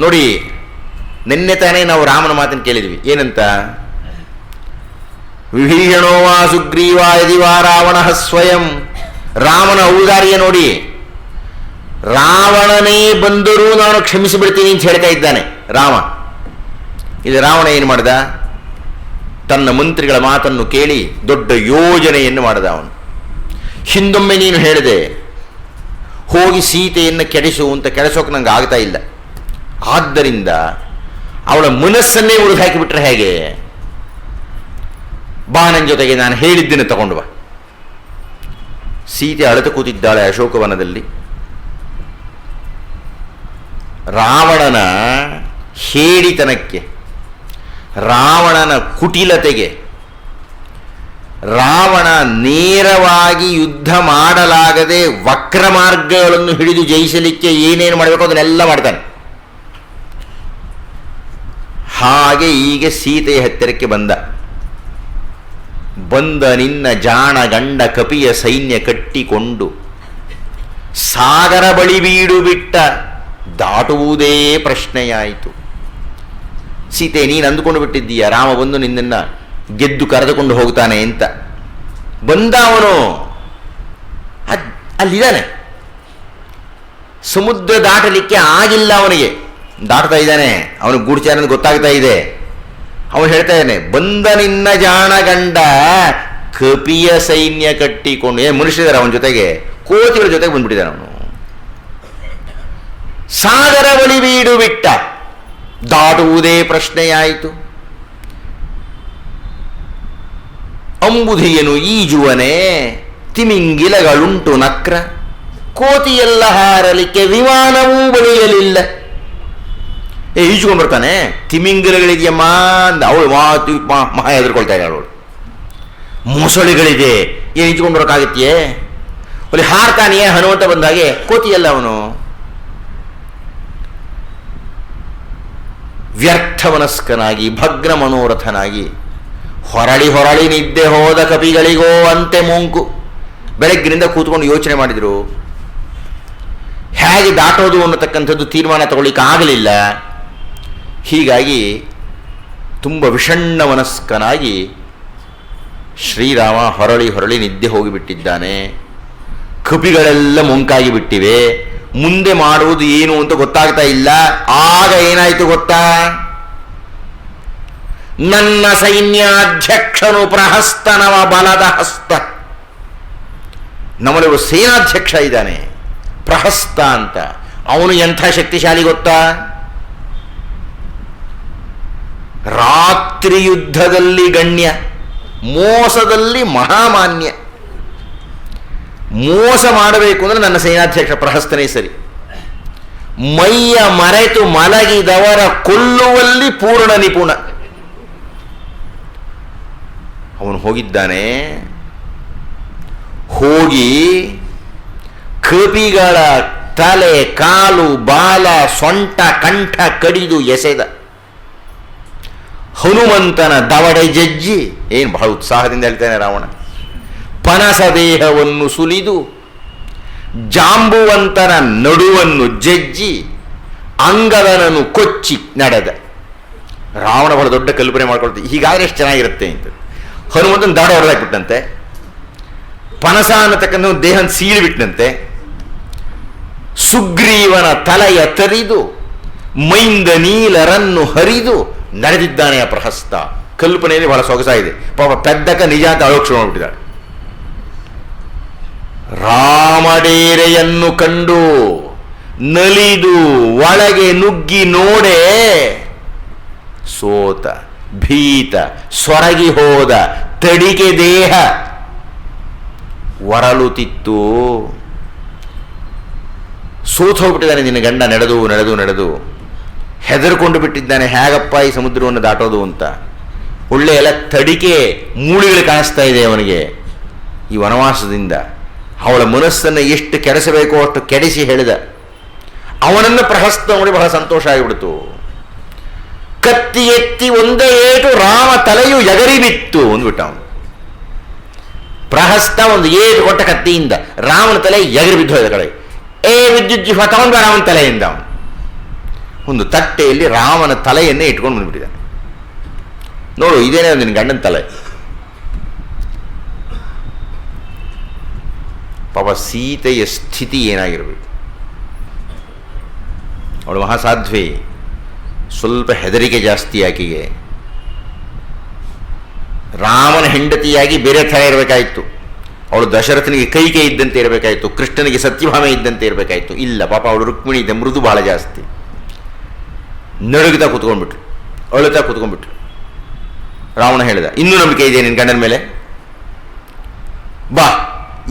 ನೋಡಿ, ನಿನ್ನೆ ತಾನೇ ನಾವು ರಾಮನ ಮಾತನ್ನು ಕೇಳಿದ್ವಿ. ಏನಂತ? ವಿಭೀಷಣೋ ವಾ ಸುಗ್ರೀವ ಯದಿ ವಾ ರಾವಣ ಸ್ವಯಂ. ರಾಮನ ಔದಾರ್ಯ ನೋಡಿ. ರಾವಣನೇ ಬಂದರೂ ನಾನು ಕ್ಷಮಿಸಿಬಿಡ್ತೀನಿ ಅಂತ ಹೇಳ್ತಾ ಇದ್ದಾನೆ ರಾಮ. ಇದು ರಾವಣ ಏನು ಮಾಡ್ದ? ತನ್ನ ಮಂತ್ರಿಗಳ ಮಾತನ್ನು ಕೇಳಿ ದೊಡ್ಡ ಯೋಜನೆಯನ್ನು ಮಾಡಿದ ಅವನು. ಹಿಂದೊಮ್ಮೆ ನೀನು ಹೇಳಿದೆ, ಹೋಗಿ ಸೀತೆಯನ್ನು ಕೆಡಿಸು ಅಂತ ಕೆಡಿಸೋಕೆ ನಂಗೆ ಆಗ್ತಾ ಇಲ್ಲ. ಆದ್ದರಿಂದ ಅವಳ ಮನಸ್ಸನ್ನೇ ಉಳಿದು ಹಾಕಿಬಿಟ್ರೆ ಹೇಗೆ? ಬಾ ಜೊತೆಗೆ, ನಾನು ಹೇಳಿದ್ದೇನೆ ತಗೊಂಡು ಬಾ. ಸೀತೆ ಅಳೆದು ಕೂತಿದ್ದಾಳೆ ಅಶೋಕವನದಲ್ಲಿ ರಾವಣನ ಹೇಡಿತನಕ್ಕೆ ರಾವಣನ ಕುಟಿಲತೆಗೆ. ರಾವಣ ನೇರವಾಗಿ ಯುದ್ಧ ಮಾಡಲಾಗದೆ ವಕ್ರ ಮಾರ್ಗಗಳನ್ನು ಹಿಡಿದು ಜಯಿಸಲಿಕ್ಕೆ ಏನೇನು ಮಾಡಬೇಕು ಅದನ್ನೆಲ್ಲ ಮಾಡ್ತಾನೆ. ಹಾಗೆ ಈಗ ಸೀತೆಯ ಹತ್ತಿರಕ್ಕೆ ಬಂದ. ಬಂದ ನಿನ್ನ ಜಾಣ ಗಂಡ ಕಪಿಯ ಸೈನ್ಯ ಕಟ್ಟಿಕೊಂಡು ಸಾಗರ ಬಳಿ ಬೀಡು ಬಿಟ್ಟ ದಾಟುವುದೇ ಪ್ರಶ್ನೆಯಾಯಿತು. ಸೀತೆ ನೀನು ಅಂದುಕೊಂಡು ಬಿಟ್ಟಿದ್ದೀಯ? ರಾಮ ಬಂದು ನಿನ್ನನ್ನು ಗೆದ್ದು ಕರೆದುಕೊಂಡು ಹೋಗ್ತಾನೆ ಅಂತ. ಬಂದ ಅವನು ಅಲ್ಲಿದ್ದಾನೆ. ಸಮುದ್ರ ದಾಟಲಿಕ್ಕೆ ಆಗಿಲ್ಲ ಅವನಿಗೆ. ದಾಟ್ತಾ ಇದ್ದಾನೆ. ಅವನು ಗೂಡ್ಚಾರ ಅಂತ ಗೊತ್ತಾಗ್ತಾ ಇದೆ. ಅವನು ಹೇಳ್ತಾ ಇದ್ದಾನೆ, ಬಂದ ನಿನ್ನ ಜಾಣ ಗಂಡ ಕಪಿಯ ಸೈನ್ಯ ಕಟ್ಟಿಕೊಂಡು, ಏ ಮನುಷ್ಯದಾರ ಅವನ ಜೊತೆಗೆ. ಕೋತಿಗಳ ಜೊತೆಗೆ ಬಂದ್ಬಿಟ್ಟಿದ್ದಾನೆ ಅವನು. ಸಾಗರ ಬಳಿ ಬಿಟ್ಟ. ದಾಟುವುದೇ ಪ್ರಶ್ನೆಯಾಯಿತು. ಅಂಬುಧಿಯನು ಈಜುವನೇ, ತಿಮಿಂಗಿಲಗಳುಂಟು ನಕ್ರ, ಕೋತಿಯೆಲ್ಲ ಹಾರಲಿಕ್ಕೆ ವಿಮಾನವೂ ಬಳಿಯಲಿಲ್ಲ. ಏ ಈಜುಕೊಂಡು ಬರ್ತಾನೆ? ತಿಮಿಂಗಿಲಗಳಿದೆಯಮ್ಮ ಅಂದ ಅವಳು ಮಾತು ಮಹಾ ಹೆದರ್ಕೊಳ್ತಾ ಇದ್ದಾಳೆ ಅವಳು. ಮೊಸಳೆಗಳಿದೆ. ಏನು ಈಜುಕೊಂಡು ಬರೋಕ್ಕಾಗತ್ತೆಯೇ ಅಲ್ಲಿ ಹಾರ್ತಾನೆಯೇ ಹನುಮಂತ ಬಂದಾಗೆ, ಕೋತಿಯಲ್ಲ ಅವನು? ವ್ಯರ್ಥಮನಸ್ಕನಾಗಿ ಭಗ್ನ ಮನೋರಥನಾಗಿ ಹೊರಳಿ ಹೊರಳಿ ನಿದ್ದೆ ಹೋದ ಕಪಿಗಳಿಗೋ ಅಂತೆ ಮುಂಕು. ಬೆಳಗ್ಗಿನಿಂದ ಕೂತ್ಕೊಂಡು ಯೋಚನೆ ಮಾಡಿದರು, ಹೇಗೆ ದಾಟೋದು ಅನ್ನತಕ್ಕಂಥದ್ದು ತೀರ್ಮಾನ ತಗೊಳ್ಳಿಕ್ಕೆ ಆಗಲಿಲ್ಲ ಹೀಗಾಗಿ ತುಂಬ ವಿಷಣ್ಣ ಮನಸ್ಕನಾಗಿ ಶ್ರೀರಾಮ ಹೊರಳಿ ಹೊರಳಿ ನಿದ್ದೆ ಹೋಗಿಬಿಟ್ಟಿದ್ದಾನೆ. ಕಪಿಗಳೆಲ್ಲ ಮುಂಕಾಗಿ ಬಿಟ್ಟಿವೆ ಮುಂದೆ ಮಾಡುವುದು ಏನು ಅಂತ ಗೊತ್ತಾಗ್ತಾ ಇಲ್ಲ. ಆಗ ಏನಾಯಿತು ಗೊತ್ತಾ? ನನ್ನ ಸೈನ್ಯಾಧ್ಯಕ್ಷನು ಪ್ರಹಸ್ತನವ ಬಲದ ಹಸ್ತ. ನಮ್ಮಲ್ಲಿ ಒಬ್ಬ ಸೇನಾಧ್ಯಕ್ಷ ಇದ್ದಾನೆ, ಪ್ರಹಸ್ತ ಅಂತ. ಅವನು ಎಂಥ ಶಕ್ತಿಶಾಲಿ ಗೊತ್ತಾ? ರಾತ್ರಿ ಯುದ್ಧದಲ್ಲಿ ಗಣ್ಯ, ಮೋಸದಲ್ಲಿ ಮಹಾಮಾನ್ಯ. ಮೋಸ ಮಾಡಬೇಕು ಅಂದ್ರೆ ನನ್ನ ಸೇನಾಧ್ಯಕ್ಷ ಪ್ರಹಸ್ತನೇ ಸರಿ. ಮೈಯ ಮರೆತು ಮಲಗಿದವರ ಕೊಲ್ಲುವಲ್ಲಿ ಪೂರ್ಣ ನಿಪುಣ. ಅವನು ಹೋಗಿದ್ದಾನೆ. ಹೋಗಿ ಕಪಿಗಳ ತಲೆ, ಕಾಲು, ಬಾಲ, ಸೊಂಟ, ಕಂಠ ಕಡಿದು ಎಸೆದ. ಹನುಮಂತನ ದವಡೆ ಜಜ್ಜಿ. ಏನು ಬಹಳ ಉತ್ಸಾಹದಿಂದ ಹೇಳ್ತಾನೆ ರಾವಣ. ಪನಸ ದೇಹವನ್ನು ಸುಲಿದು ಜಾಂಬುವಂತನ ನಡುವನ್ನು ಜಜ್ಜಿ ಅಂಗದನನ್ನು ಕೊಚ್ಚಿ ನಡೆದ. ರಾವಣ ಬಹಳ ದೊಡ್ಡ ಕಲ್ಪನೆ ಮಾಡ್ಕೊಳ್ತೀವಿ ಹೀಗಾದ್ರೆ ಎಷ್ಟು ಚೆನ್ನಾಗಿರುತ್ತೆ ಅಂತ. ಹನುಮಂತನ ದಾಡ ಹೊಡೆದಾಕ್ಬಿಟ್ಟಂತೆ. ಪನಸ ಅನ್ನತಕ್ಕಂಥ ದೇಹ ಸೀಳಿಬಿಟ್ಟಂತೆ. ಸುಗ್ರೀವನ ತಲೆಯ ತರಿದು ಮೈಂದ ನೀಲರನ್ನು ಹರಿದು ನಡೆದಿದ್ದಾನೆ ಪ್ರಹಸ್ತ. ಕಲ್ಪನೆಯಲ್ಲಿ ಬಹಳ ಸೊಗಸಾಗಿದೆ. ಪಾಪ ಪೆದ್ದಕ ನಿಜ ಅಂತ ಅಳೋಕ್ಷ ಮಾಡ್ಬಿಟ್ಟಿದ್ದಾಳೆ. ರಾಮಡೇರೆಯನ್ನು ಕಂಡು ನಲಿದು ಒಳಗೆ ನುಗ್ಗಿ ನೋಡೆ ಸೋತ, ಭೀತ, ಸೊರಗಿ ಹೋದ ತಡಿಕೆ ದೇಹ ಒರಲುತ್ತಿತ್ತು ಸೋತ ಹೋಗ್ಬಿಟ್ಟಿದ್ದಾನೆ ನಿನ್ನ ಗಂಡ, ನಡೆದು ನಡೆದು ನಡೆದು. ಹೆದರ್ಕೊಂಡು ಬಿಟ್ಟಿದ್ದಾನೆ, ಹೇಗಪ್ಪ ಈ ಸಮುದ್ರವನ್ನು ದಾಟೋದು ಅಂತ. ಒಳ್ಳೆ ಎಲ್ಲ ತಡಿಕೆ ಮೂಳೆಗಳು ಕಾಣಿಸ್ತಾ ಇದೆ ಅವನಿಗೆ ಈ ವನವಾಸದಿಂದ. ಅವಳ ಮನಸ್ಸನ್ನು ಎಷ್ಟು ಕೆಡಿಸಬೇಕೋ ಅಷ್ಟು ಕೆಡಿಸಿ ಹೇಳಿದ. ಅವನನ್ನು ಪ್ರಹಸ್ತ ನೋಡಿ ಬಹಳ ಸಂತೋಷ ಆಗಿಬಿಡ್ತು. ಕತ್ತಿ ಎತ್ತಿ ಒಂದೇ ಏಟು ರಾಮ ತಲೆಯು ಎಗರಿ ಬಿತ್ತು ಅಂದ್ಬಿಟ್ಟ ಅವನು. ಪ್ರಹಸ್ತ ಒಂದು ಏಟು ಕೊಟ್ಟ ಕತ್ತಿಯಿಂದ ರಾಮನ ತಲೆ ಎಗರಿ ಬಿದ್ದು ಹೋದ ಕಡೆ. ಏ ವಿದ್ಯುತ್ ಜಿಹ್ವ, ತಗೊಂಡ ರಾಮನ ತಲೆಯಿಂದ ಅವನು. ಒಂದು ತಟ್ಟೆಯಲ್ಲಿ ರಾಮನ ತಲೆಯನ್ನೇ ಇಟ್ಕೊಂಡು ಬಂದ್ಬಿಟ್ಟಿದ್ದಾನೆ. ನೋಡು, ಇದೇನೇ ನಿನ್ನ ಗಂಡನ ತಲೆ. ಪಾಪ ಸೀತೆಯ ಸ್ಥಿತಿ ಏನಾಗಿರಬೇಕು? ಅವಳು ಮಹಾಸಾಧ್ವಿ. ಸ್ವಲ್ಪ ಹೆದರಿಕೆ ಜಾಸ್ತಿ ಆಕೆಗೆ. ರಾಮನ ಹೆಂಡತಿಯಾಗಿ ಬೇರೆ ಥರ ಇರಬೇಕಾಯಿತು. ಅವಳು ದಶರಥನಿಗೆ ಕೈಗೆ ಇದ್ದಂತೆ ಇರಬೇಕಾಯಿತು, ಕೃಷ್ಣನಿಗೆ ಸತ್ಯಭಾಮೆ ಇದ್ದಂತೆ ಇರಬೇಕಾಯಿತು. ಇಲ್ಲ, ಪಾಪ ಅವಳು ರುಕ್ಮಿಣಿ ಇದೆ ಮೃದು ಭಾಳ ಜಾಸ್ತಿ. ನಡುಗುತ್ತಾ ಕೂತ್ಕೊಂಡ್ಬಿಟ್ರು ಅಳುತ್ತಾ ಕೂತ್ಕೊಂಡ್ಬಿಟ್ರು ರಾವಣ ಹೇಳಿದ, ಇನ್ನೂ ನಂಬಿಕೆ ಇದೆ ನಿನ್ನ ಗಂಡನ ಮೇಲೆ? ಬಾ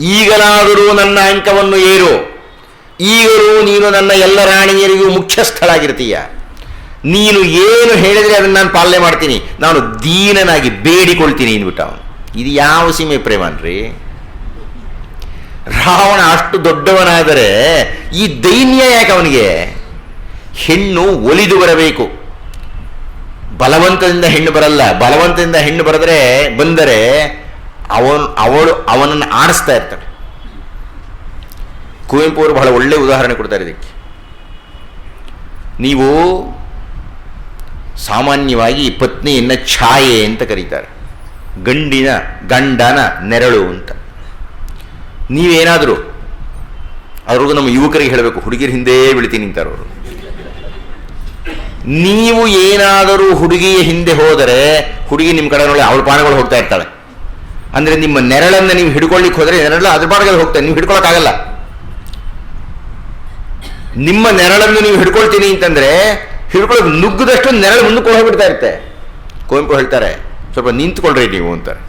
ಈಗಲಾದರೂ ನನ್ನ ಅಂಕವನ್ನು ಏರು. ಈಗಲೂ ನೀನು ನನ್ನ ಎಲ್ಲ ರಾಣಿಯರಿಗೂ ಮುಖ್ಯಸ್ಥಳಾಗಿರ್ತೀಯ. ನೀನು ಏನು ಹೇಳಿದರೆ ಅದನ್ನು ನಾನು ಪಾಲನೆ ಮಾಡ್ತೀನಿ. ನಾನು ದೀನನಾಗಿ ಬೇಡಿಕೊಳ್ತೀನಿ ಅಂದ್ಬಿಟ್ಟ ಅವನು. ಇದು ಯಾವ ಸೀಮೆ ಪ್ರೇಮನ್ರಿ ರಾವಣ ಅಷ್ಟು ದೊಡ್ಡವನಾದರೆ ಈ ದೈನ್ಯ ಯಾಕೆ ಅವನಿಗೆ? ಹೆಣ್ಣು ಒಲಿದು ಬರಬೇಕು. ಬಲವಂತದಿಂದ ಹೆಣ್ಣು ಬರಲ್ಲ. ಬಲವಂತದಿಂದ ಹೆಣ್ಣು ಬರೆದ್ರೆ ಬಂದರೆ ಅವನು, ಅವಳು ಅವನನ್ನು ಆಡಿಸ್ತಾ ಇರ್ತಾಳೆ. ಕುವೆಂಪು ಅವರು ಬಹಳ ಒಳ್ಳೆ ಉದಾಹರಣೆ ಕೊಡ್ತಾರೆ ಇದಕ್ಕೆ. ನೀವು ಸಾಮಾನ್ಯವಾಗಿ ಪತ್ನಿಯನ್ನು ಛಾಯೆ ಅಂತ ಕರೀತಾರೆ. ಗಂಡಿನ, ಗಂಡನ ನೆರಳು ಅಂತ. ನೀವೇನಾದರೂ ಅವ್ರಿಗೂ ನಮ್ಮ ಯುವಕರಿಗೆ ಹೇಳಬೇಕು ಹುಡುಗಿರ ಹಿಂದೆ ಬೀಳ್ತೀನಿ ನಿಂತಾರವರು ನೀವು ಏನಾದರೂ ಹುಡುಗಿಯ ಹಿಂದೆ ಹೋದರೆ ಹುಡುಗಿ ನಿಮ್ಮ ಕಡೆ ನೋಡಿ ಅವಳ ಪಾನಗಳು ಹೋಗ್ತಾ ಇರ್ತಾಳೆ. ಅಂದರೆ ನಿಮ್ಮ ನೆರಳನ್ನು ನೀವು ಹಿಡ್ಕೊಳ್ಳಿಕ್ಕೆ ಹೋದರೆ ನೆರಳು ಅದ್ರ ಬಾಡಿಗೆ ಹೋಗ್ತಾರೆ ನೀವು ಹಿಡ್ಕೊಳಕ್ಕಾಗಲ್ಲ ನಿಮ್ಮ ನೆರಳನ್ನು ನೀವು ಹಿಡ್ಕೊಳ್ತೀನಿ ಅಂತಂದ್ರೆ ಹಿಡ್ಕೊಳ್ಳೋಕೆ ನುಗ್ಗದಷ್ಟು ನೆರಳು ಮುಂದಕ್ಕೆ ಹೋಗ್ಬಿಡ್ತಾ ಇರುತ್ತೆ. ಕುವೆಂಪು ಹೇಳ್ತಾರೆ, ಸ್ವಲ್ಪ ನಿಂತ್ಕೊಳ್ರಿ ನೀವು ಅಂತಾರೆ.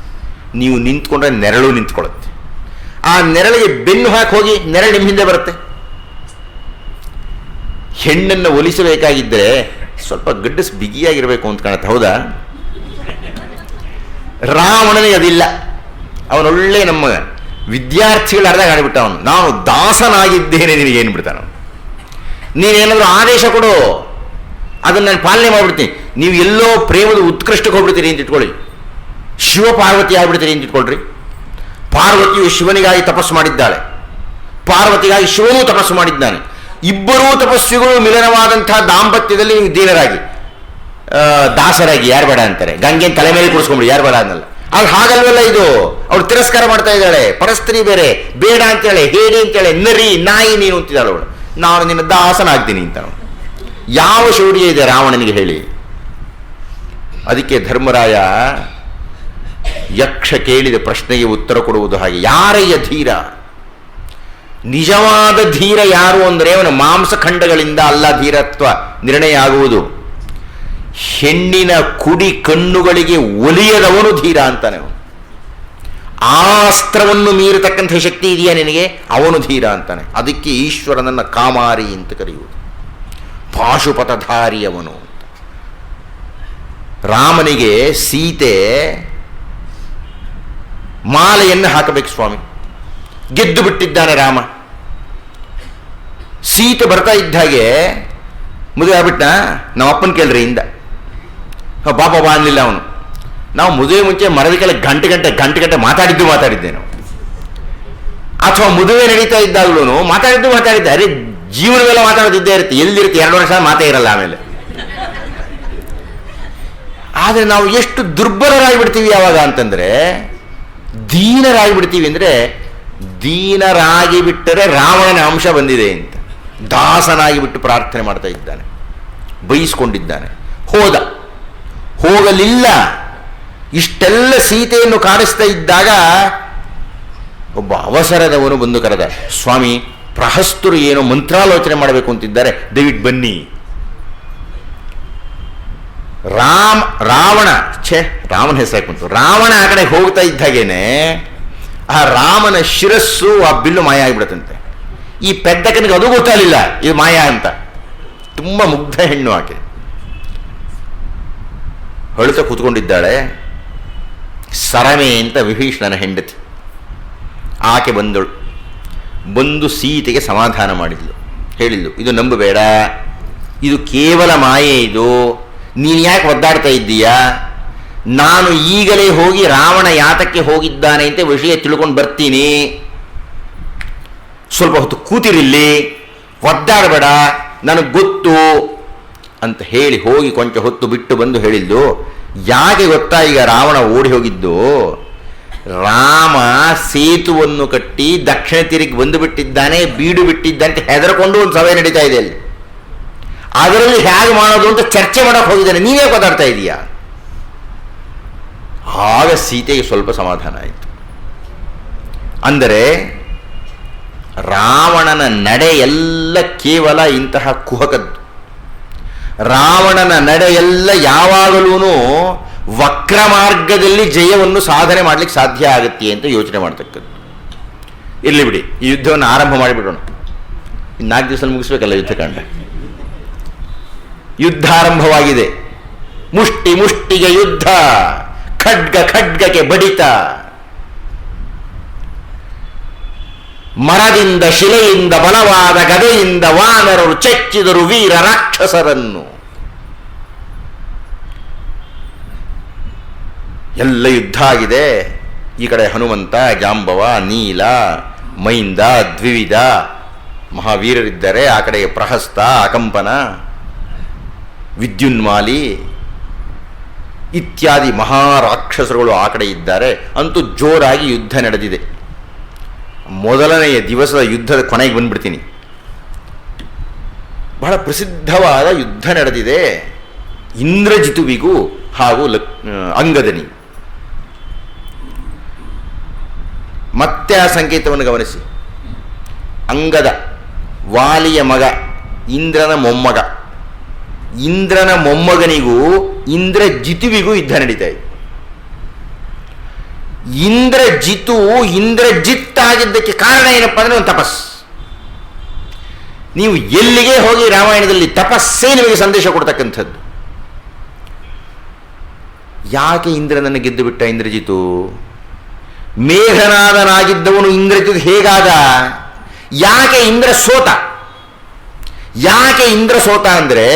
ನೀವು ನಿಂತ್ಕೊಂಡ್ರೆ ನೆರಳು ನಿಂತ್ಕೊಳ್ಳುತ್ತೆ. ಆ ನೆರಳಿಗೆ ಬೆನ್ನು ಹಾಕಿ ಹೋಗಿ ನೆರಳು ನಿಮ್ಮ ಹಿಂದೆ ಬರುತ್ತೆ. ಹೆಣ್ಣನ್ನು ಒಲಿಸಬೇಕಾಗಿದ್ದರೆ ಸ್ವಲ್ಪ ಗಡ್ಡಸ್ ಬಿಗಿಯಾಗಿರಬೇಕು ಅಂತ ಕಾಣುತ್ತೆ, ಹೌದಾ? ರಾವಣನಿಗೆ ಅದಿಲ್ಲ. ಅವನೊಳ್ಳೆ ನಮ್ಮ ವಿದ್ಯಾರ್ಥಿಗಳು ಅರ್ಧ ಆಡಿಬಿಟ್ಟ ಅವನು ನಾನು ದಾಸನಾಗಿದ್ದೇನೆ ನಿನಗೆ ಏನು ಬಿಡ್ತಾನ? ನೀನೇನಾದರೂ ಆದೇಶ ಕೊಡು. ಅದನ್ನು ನಾನು ಪಾಲನೆ ಮಾಡಿಬಿಡ್ತೀನಿ. ನೀವು ಎಲ್ಲೋ ಪ್ರೇಮದ ಉತ್ಕೃಷ್ಟಕ್ಕೆ ಹೋಗ್ಬಿಡ್ತೀರಿ ಅಂತ ಇಟ್ಕೊಳ್ಳಿ. ಶಿವ ಪಾರ್ವತಿ ಆಗ್ಬಿಡ್ತೀರಿ ಅಂತ ಇಟ್ಕೊಳ್ರಿ. ಪಾರ್ವತಿಯು ಶಿವನಿಗಾಗಿ ತಪಸ್ಸು ಮಾಡಿದ್ದಾಳೆ. ಪಾರ್ವತಿಗಾಗಿ ಶಿವನು ತಪಸ್ಸು ಮಾಡಿದ್ದಾನೆ. ಇಬ್ಬರೂ ತಪಸ್ವಿಗಳು ಮಿಲನವಾದಂತಹ ದಾಂಪತ್ಯದಲ್ಲಿ ನೀವು ದೀನರಾಗಿ ದಾಸರಾಗಿ ಯಾರು ಬೇಡ ಅಂತಾರೆ. ಗಂಗೆನ ತಲೆ ಮೇಲೆ ಕೂಡಿಸ್ಕೊಂಡ್ಬಿಡಿ ಯಾರು ಬೇಡ ಅನ್ನಲ್ಲ. ಆಗ ಹಾಗಲ್ವಲ್ಲ ಇದು? ಅವಳು ತಿರಸ್ಕಾರ ಮಾಡ್ತಾ ಇದ್ದಾಳೆ. ಪರಸ್ತ್ರೀ ಬೇರೆ, ಬೇಡ ಅಂತೇಳಿ, ಹೇಳಿ ಅಂತೇಳಿ, ನರಿ, ನಾಯಿ ನೀನು ಅಂತಿದ್ದಾಳೆ ಅವಳು. ನಾನು ನಿನ್ನ ದಾಸನಾಗ್ತೀನಿ ಅಂತ ಅವನು. ಯಾವ ಶೌರ್ಯ ಇದೆ ರಾವಣನಿಗೆ ಹೇಳಿ? ಅದಕ್ಕೆ ಧರ್ಮರಾಯ, ಯಕ್ಷ ಕೇಳಿದ ಪ್ರಶ್ನೆಗೆ ಉತ್ತರ ಕೊಡುವುದು ಹಾಗೆ. ಯಾರಯ್ಯ ಧೀರ? ನಿಜವಾದ ಧೀರ ಯಾರು ಅಂದರೆ ಅವನ ಮಾಂಸಖಂಡಗಳಿಂದ ಅಲ್ಲ ಧೀರತ್ವ ನಿರ್ಣಯ ಆಗುವುದು. ಹೆಣ್ಣಿನ ಕುಡಿ ಕಣ್ಣುಗಳಿಗೆ ಒಲಿಯದವನು ಧೀರ ಅಂತಾನೆ ಅವನು. ಆ ಅಸ್ತ್ರವನ್ನು ಮೀರತಕ್ಕಂಥ ಶಕ್ತಿ ಇದೆಯಾ ನಿನಗೆ? ಅವನು ಧೀರ ಅಂತಾನೆ. ಅದಕ್ಕೆ ಈಶ್ವರನನ್ನು ಕಾಮಾರಿ ಅಂತ ಕರೆಯುವುದು. ಪಾಶುಪಥಧಾರಿಯವನು. ರಾಮನಿಗೆ ಸೀತೆ ಮಾಲೆಯನ್ನು ಹಾಕಬೇಕು ಸ್ವಾಮಿ. ಗೆದ್ದು ಬಿಟ್ಟಿದ್ದಾನೆ ರಾಮ. ಸೀತೆ ಬರ್ತಾ ಇದ್ದಾಗೆ ಮದುವೆ ಆಗ್ಬಿಟ್ಟ ನಮ್ಮ ಅಪ್ಪನ ಕೇಳ್ರಿ ಇಂದ. ಪಾಪ ಬಾ ಅನ್ಲಿಲ್ಲ ಅವನು. ನಾವು ಮದುವೆ ಮುಂಚೆ ಮರದಿಕೆಲ್ಲ ಗಂಟೆ ಗಂಟೆ ಗಂಟೆ ಗಂಟೆ ಮಾತಾಡಿದ್ದು ಮಾತಾಡಿದ್ದೆ ನಾವು. ಅಥವಾ ಮದುವೆ ನಡೀತಾ ಇದ್ದಾಗಲೂ ಮಾತಾಡಿದ್ದು ಮಾತಾಡಿದ್ದೆ. ಅರೆ, ಜೀವನವೆಲ್ಲ ಮಾತಾಡೋದಿದ್ದೇ ಇರುತ್ತೆ. ಎಲ್ಲಿರುತ್ತೆ? ಎರಡು ವರ್ಷ ಮಾತೇ ಇರಲ್ಲ ಆಮೇಲೆ. ಆದರೆ ನಾವು ಎಷ್ಟು ದುರ್ಬಲರಾಗಿಬಿಡ್ತೀವಿ ಯಾವಾಗ ಅಂತಂದರೆ, ದೀನರಾಗಿಬಿಡ್ತೀವಿ ಅಂದರೆ, ದೀನರಾಗಿ ಬಿಟ್ಟರೆ ರಾವಣನ ಅಂಶ ಬಂದಿದೆ ಅಂತ. ದಾಸನಾಗಿ ಬಿಟ್ಟು ಪ್ರಾರ್ಥನೆ ಮಾಡ್ತಾ ಇದ್ದಾನೆ. ಬೈಸ್ಕೊಂಡಿದ್ದಾನೆ. ಹೋದ. ಹೋಗಲಿಲ್ಲ. ಇಷ್ಟೆಲ್ಲ ಸೀತೆಯನ್ನು ಕಾಣಿಸ್ತಾ ಇದ್ದಾಗ ಒಬ್ಬ ಅವಸರದವನು ಬಂದು ಕರೆದ, ಸ್ವಾಮಿ, ಪ್ರಹಸ್ತರು ಏನೋ ಮಂತ್ರಾಲೋಚನೆ ಮಾಡಬೇಕು ಅಂತಿದ್ದಾರೆ. ದಯವಿಟ್ಟು ಬನ್ನಿ. ರಾಮ್, ರಾವಣ, ಛೇ, ರಾಮನ ಹೆಸರು ರಾವಣ ಆ ಕಡೆ ಹೋಗ್ತಾ ಇದ್ದಾಗೇನೆ ಆ ರಾಮನ ಶಿರಸ್ಸು ಆ ಬಿಲ್ಲು ಮಾಯ ಆಗಿಬಿಡತ್ತಂತೆ. ಈ ಪೆದ್ದಕನಿಗೆ ಅದು ಗೊತ್ತಾಗಲಿಲ್ಲ, ಇದು ಮಾಯ ಅಂತ. ತುಂಬ ಮುಗ್ಧ ಹೆಣ್ಣು ಆಕೆ. ಹೊಳಿತ ಕೂತ್ಕೊಂಡಿದ್ದಾಳೆ. ಸರಮೆ ಅಂತ ವಿಭೀಷಣನ ಹೆಂಡತಿ. ಆಕೆ ಬಂದಳು. ಬಂದು ಸೀತೆಗೆ ಸಮಾಧಾನ ಮಾಡಿದ್ಲು. ಹೇಳಿದ್ಲು, ಇದು ನಂಬಬೇಡ ಇದು ಕೇವಲ ಮಾಯೆ ಇದು. ನೀನು ಯಾಕೆ ಒದ್ದಾಡ್ತಾ ಇದ್ದೀಯಾ? ನಾನು ಈಗಲೇ ಹೋಗಿ ರಾವಣ ಯಾತಕ್ಕೆ ಹೋಗಿದ್ದಾನೆ ಅಂತ ವಿಷಯ ತಿಳ್ಕೊಂಡು ಬರ್ತೀನಿ. ಸ್ವಲ್ಪ ಹೊತ್ತು ಕೂತಿರಿಲ್ಲಿ. ಒದ್ದಾಡಬೇಡ. ನನಗೆ ಗೊತ್ತು. ಅಂತ ಹೇಳಿ ಹೋಗಿ ಕೊಂಚ ಹೊತ್ತು ಬಿಟ್ಟು ಬಂದು ಹೇಳಿದ್ದು, ಯಾಕೆ ಗೊತ್ತಾ ಈಗ ರಾವಣ ಓಡಿ ಹೋಗಿದ್ದು? ರಾಮ ಸೇತುವನ್ನು ಕಟ್ಟಿ ದಕ್ಷಿಣ ತೀರಿಗೆ ಬಂದು ಬಿಟ್ಟಿದ್ದಾನೆ, ಬೀಡು ಬಿಟ್ಟಿದ್ದಂತೆ ಹೆದರ್ಕೊಂಡು ಒಂದು ಸಭೆ ನಡೀತಾ ಇದೆ ಅಲ್ಲಿ. ಅದರಲ್ಲಿ ಹೇಗೆ ಮಾಡೋದು ಅಂತ ಚರ್ಚೆ ಮಾಡಕ್ಕೆ ಹೋಗಿದ್ದಾನೆ. ನೀವೇ ಕೊತಾಡ್ತಾ ಇದೀಯಾ? ಆಗ ಸೀತೆಗೆ ಸ್ವಲ್ಪ ಸಮಾಧಾನ ಆಯಿತು. ಅಂದರೆ, ರಾವಣನ ನಡೆ ಎಲ್ಲ ಕೇವಲ ಇಂತಹ ಕುಹಕದ್ದು. ರಾವಣನ ನಡೆ ಎಲ್ಲ ಯಾವಾಗಲೂ ವಕ್ರ ಮಾರ್ಗದಲ್ಲಿ ಜಯವನ್ನು ಸಾಧನೆ ಮಾಡಲಿಕ್ಕೆ ಸಾಧ್ಯ ಆಗುತ್ತೆ ಅಂತ ಯೋಚನೆ ಮಾಡ್ತಕ್ಕದ್ದು. ಇರಲಿ ಬಿಡಿ, ಈ ಯುದ್ಧವನ್ನು ಆರಂಭ ಮಾಡಿಬಿಡೋಣ. ನಾಲ್ಕು ದಿವಸ ಮುಗಿಸ್ಬೇಕಲ್ಲ ಯುದ್ಧಕಾಂಡ ಯುದ್ಧ ಆರಂಭವಾಗಿದೆ. ಮುಷ್ಟಿ ಮುಷ್ಟಿಗೆ ಯುದ್ಧ, ಖಡ್ಗ ಖಡ್ಗಕ್ಕೆ ಬಡಿತ. ಮರದಿಂದ ಶಿಲೆಯಿಂದ ಬಲವಾದ ಗದೆಯಿಂದ ವಾನರರು ಚೆಚ್ಚಿದರು ವೀರ ರಾಕ್ಷಸರನ್ನು. ಎಲ್ಲ ಯುದ್ಧ ಆಗಿದೆ. ಈ ಕಡೆ ಹನುಮಂತ, ಜಾಂಬವ, ನೀಲ, ಮೈಂದ, ದ್ವಿವಿಧ ಮಹಾವೀರರಿದ್ದರೆ. ಆ ಕಡೆ ಪ್ರಹಸ್ತ, ಅಕಂಪನ, ವಿದ್ಯುನ್ಮಾಲಿ ಇತ್ಯಾದಿ ಮಹಾರಾಕ್ಷಸರುಗಳು ಆ ಕಡೆ ಇದ್ದಾರೆ. ಅಂತೂ ಜೋರಾಗಿ ಯುದ್ಧ ನಡೆದಿದೆ. ಮೊದಲನೆಯ ದಿವಸದ ಯುದ್ಧದ ಕೊನೆಗೆ ಬಂದ್ಬಿಡ್ತೀನಿ. ಬಹಳ ಪ್ರಸಿದ್ಧವಾದ ಯುದ್ಧ ನಡೆದಿದೆ. ಇಂದ್ರಜಿತುವಿಗೂ ಹಾಗೂ ಲಕ್ ಅಂಗದನಿ. ಮತ್ತೆ ಆ ಸಂಕೇತವನ್ನು ಗಮನಿಸಿ. ಅಂಗದ ವಾಲಿಯ ಮಗ ಇಂದ್ರನ ಮೊಮ್ಮಗ. ಇಂದ್ರನ ಮೊಮ್ಮಗನಿಗೂ ಇಂದ್ರಜಿತುವಿಗೂ ಯುದ್ಧ ನಡೀತಾ ಇದೆ. ಇಂದ್ರಜಿತು ಇಂದ್ರಜಿತ್ ಆಗಿದ್ದಕ್ಕೆ ಕಾರಣ ಏನಪ್ಪ ಅಂದ್ರೆ ಒಂದು ತಪಸ್. ನೀವು ಎಲ್ಲಿಗೆ ಹೋಗಿ ರಾಮಾಯಣದಲ್ಲಿ ತಪಸ್ಸೇ ನಿಮಗೆ ಸಂದೇಶ ಕೊಡ್ತಕ್ಕಂಥದ್ದು. ಯಾಕೆ ಇಂದ್ರನನ್ನು ಗೆದ್ದು ಬಿಟ್ಟ ಇಂದ್ರಜಿತು? ಮೇಘನಾದನಾಗಿದ್ದವನು ಇಂದ್ರಜಿತ್ ಹೇಗಾದ? ಯಾಕೆ ಇಂದ್ರ ಸೋತ? ಯಾಕೆ ಇಂದ್ರ ಸೋತ ಅಂದ್ರೆ